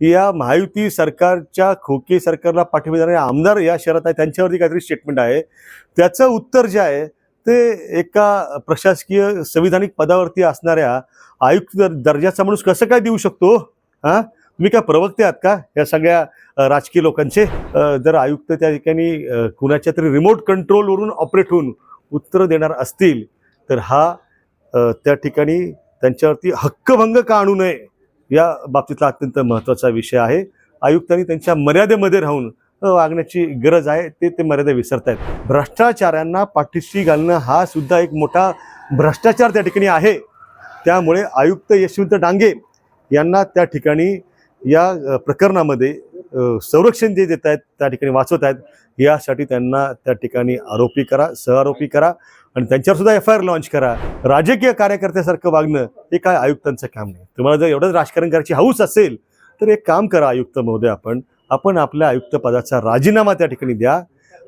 या महायुती सरकारच्या खोके सरकारला पाठिंबा देणारे आमदार या शहरात आहे त्यांच्यावरती काहीतरी स्टेटमेंट आहे. त्याचं उत्तर जे आहे ते एका प्रशासकीय संविधानिक पदावरती असणाऱ्या आयुक्त दर्जाचा माणूस कसं काय देऊ शकतो? हां? तुम्ही काय प्रवक्ते आहात का? या सगळ्या राजकीय लोकांचे? जर आयुक्त त्या ठिकाणी कुणाच्या तरी रिमोट कंट्रोलवरून ऑपरेट होऊन उत्तर देणार असतील तर हा त्या ठिकाणी त्यांच्यावरती हक्कभंग का आणू नये? या बाबतीतला अत्यंत महत्त्वाचा विषय आहे. आयुक्तांनी त्यांच्या मर्यादेमध्ये राहून वागण्याची गरज आहे ते ते मर्यादा विसरत आहेत भ्रष्टाचारांना पाठीशी घालणं हा सुद्धा एक मोठा भ्रष्टाचार त्या ठिकाणी आहे. त्यामुळे आयुक्त यशवंत डांगे यांना त्या ठिकाणी या प्रकरणामध्ये संरक्षण जे देत आहेत त्या ठिकाणी वाचवत आहेत यासाठी त्यांना त्या ठिकाणी आरोपी करा सहआरोपी करा आणि त्यांच्यावर सुद्धा एफ आय आर लॉन्च करा. राजकीय कार्यकर्त्यासारखं वागणं हे काय आयुक्तांचं काम नाही. तुम्हाला जर एवढंच राजकारण करायची हौस असेल तर एक काम करा आयुक्त महोदय आपण. आपण आपल्या आयुक्त पदाचा राजीनामा त्या ठिकाणी द्या.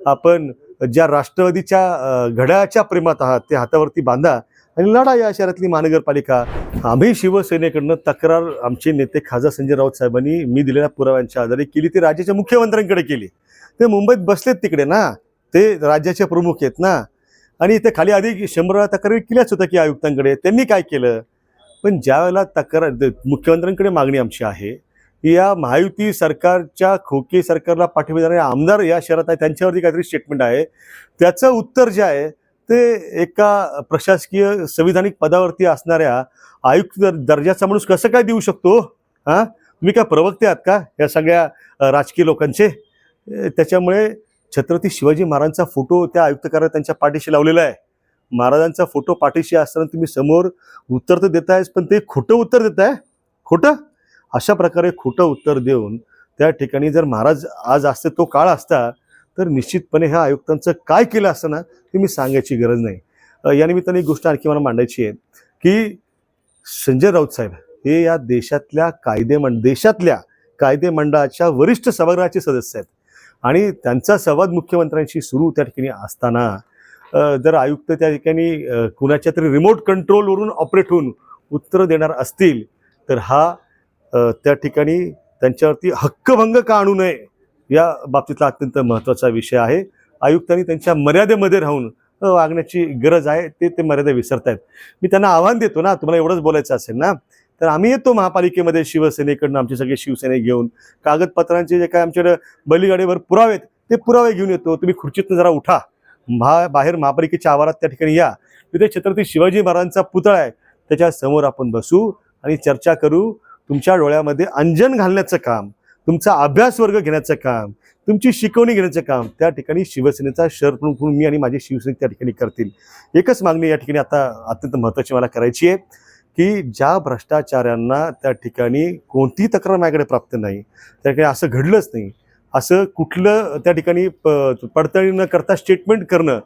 आपण ज्या राष्ट्रवादीच्या घड्याच्या घड्याळाच्या प्रेमात आहात ते हातावरती बांधा आणि लढा या शहरातली महानगरपालिका. आम्ही शिवसेनेकडनं तक्रार आमचे नेते खासदार संजय राऊत साहेबांनी मी दिलेल्या पुराव्यांच्या आधारे केली. ती राज्याच्या मुख्यमंत्र्यांकडे केली. ते मुंबईत बसलेत तिकडे ना. ते राज्याचे प्रमुख आहेत ना. आणि इथे खाली आधी शंभर वेळा तक्रारी केल्याच होत्या की आयुक्तांकडे. त्यांनी काय केलं? पण ज्या वेळेला तक्रार मुख्यमंत्र्यांकडे मागणी आमची आहे की या महायुती सरकारच्या खोके सरकारला पाठिंबा देणारे आमदार या शहरात आहे त्यांच्यावरती काहीतरी स्टेटमेंट आहे. त्याचं उत्तर जे आहे ते एका प्रशासकीय संविधानिक पदावरती असणाऱ्या आयुक्त दर्जाचा माणूस कसं काय देऊ शकतो? हां तुम्ही काय प्रवक्ते आहात का या सगळ्या राजकीय लोकांचे? त्याच्यामुळे छत्रपती शिवाजी महाराजांचा फोटो त्या आयुक्त त्यांच्या पाठीशी लावलेला आहे. महाराजांचा फोटो पाठीशी असताना तुम्ही समोर उत्तर तर देतायच पण ते खोटं उत्तर देताय? खोटं? अशा प्रकारे खोटं उत्तर देऊन त्या ठिकाणी जर महाराज आज असते तो काळ असता तर निश्चितपणे ह्या आयुक्तांचं काय केलं असतं ना ते मी सांगायची गरज नाही. या निमित्ताने एक गोष्ट आणखी मला मांडायची आहे की संजय राऊत साहेब हे या देशातल्या कायदेमंड देशातल्या कायदेमंडळाच्या वरिष्ठ सभागृहाचे सदस्य आहेत. आणि त्यांचा संवाद मुख्यमंत्र्यांशी सुरू त्या ठिकाणी असताना जर आयुक्त त्या ठिकाणी कुणाच्या तरी रिमोट कंट्रोलवरून ऑपरेट होऊन उत्तर देणार असतील तर हा त्या ठिकाणी त्यांच्यावरती हक्कभंग का आणू नये या बाबतीतला अत्यंत महत्त्वाचा विषय आहे. आयुक्तांनी त्यांच्या मर्यादेमध्ये राहून वागण्याची गरज आहे ते ते मर्यादा विसरत आहेत मी त्यांना आव्हान देतो ना तुम्हाला एवढंच बोलायचं असेल ना तर आम्ही येतो महापालिकेमध्ये शिवसेनेकडनं आमचे सगळे शिवसेने घेऊन. कागदपत्रांचे जे काय आमच्याकडे बलिगाडीवर पुरावे आहेत ते पुरावे घेऊन येतो. तुम्ही खुर्चीतनं जरा उठा. महा बाहेर महापालिकेच्या आवारात त्या ठिकाणी या. तिथे छत्रपती शिवाजी महाराजांचा पुतळा आहे. त्याच्यासमोर आपण बसू आणि चर्चा करू. तुमच्या डोळ्यामध्ये अंजन घालण्याचं काम. तुमचा अभ्यास वर्ग घेण्याचं काम तुमची शिकवणी घेण्याचं काम त्या ठिकाणी शिवसेनेचा शहर प्रमुख म्हणून मी आणि माझे शिवसैनिक त्या ठिकाणी करतील. एकच मागणी या ठिकाणी आता अत्यंत महत्त्वाची मला करायची आहे की ज्या भ्रष्टाचारांना त्या ठिकाणी कोणतीही तक्रार माझ्याकडे प्राप्त नाही त्या ठिकाणी असं घडलंच नाही. असं कुठलं त्या ठिकाणी प पडताळणी न करता स्टेटमेंट करणं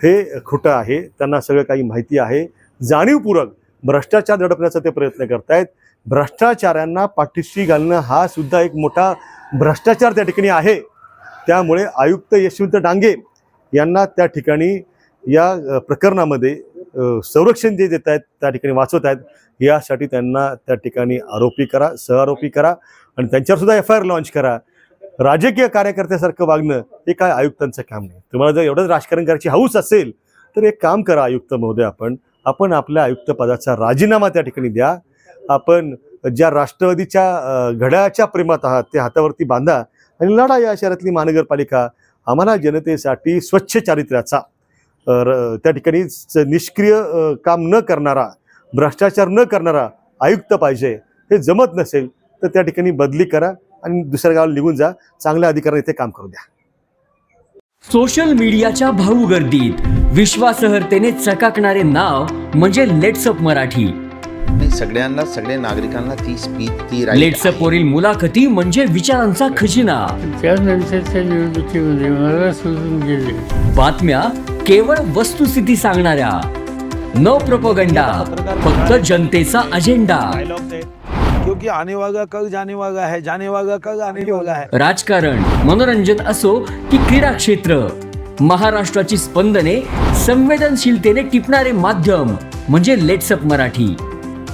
हे खोटं आहे. त्यांना सगळं काही माहिती आहे. जाणीवपूर्वक भ्रष्टाचार दडपण्याचा ते प्रयत्न करतायत. भ्रष्टाचारांना पाठीशी घालणं हा सुद्धा एक मोठा भ्रष्टाचार त्या ठिकाणी आहे. त्यामुळे आयुक्त यशवंत डांगे यांना त्या ठिकाणी या प्रकरणामध्ये संरक्षण जे देत आहेत त्या ठिकाणी वाचवत आहेत यासाठी त्यांना त्या ठिकाणी आरोपी करा सहआरोपी करा आणि त्यांच्यावरसुद्धा एफ आय आर लॉन्च करा. राजकीय कार्यकर्त्यासारखं वागणं हे काय आयुक्तांचं काम नाही. तुम्हाला जर एवढंच राजकारण करायची हौस असेल तर एक काम करा आयुक्त महोदय आपण. आपण आपल्या आयुक्त पदाचा राजीनामा त्या ठिकाणी द्या. आपण ज्या राष्ट्रवादीच्या घड्याच्या प्रेमात आहात ते हातावरती बांधा आणि लढा या शहरातली महानगरपालिका आम्हाला जनतेसाठी स्वच्छ चारित्र्याचा. त्या ठिकाणी निष्क्रिय काम न करणारा भ्रष्टाचार न करणारा आयुक्त पाहिजे हे जमत नसेल तर त्या ठिकाणी बदली करा आणि दुसऱ्या गावाला निघून जा. चांगल्या अधिकाऱ्यांना इथे काम करू द्या. सोशल मीडियाच्या भाऊ गर्दीत विश्वासार्हतेने चकाकणारे नाव म्हणजे लेट्सअप मराठी. नाही सगळ्यांना सगळ्या नागरिकांना ती स्पीच ती right लेट्सअप आहे. वरील मुलाखती म्हणजे विचारांचा खजिना. त्यानंतरच्या निवडणुकीमध्ये मला सोडून गेले. बातम्या केवळ वस्तुस्थिती सांगणाऱ्या. न प्रपोगंडा फक्त जनतेचा अजेंडा. क्योंकि आने वाला कल जाने वाला है जाने वाला कल आने वाला है. राजकारण मनोरंजन असो की क्रीडा क्षेत्र. महाराष्ट्राची स्पंदने संवेदनशीलतेने टिपणारे माध्यम म्हणजे लेट्सअप मराठी.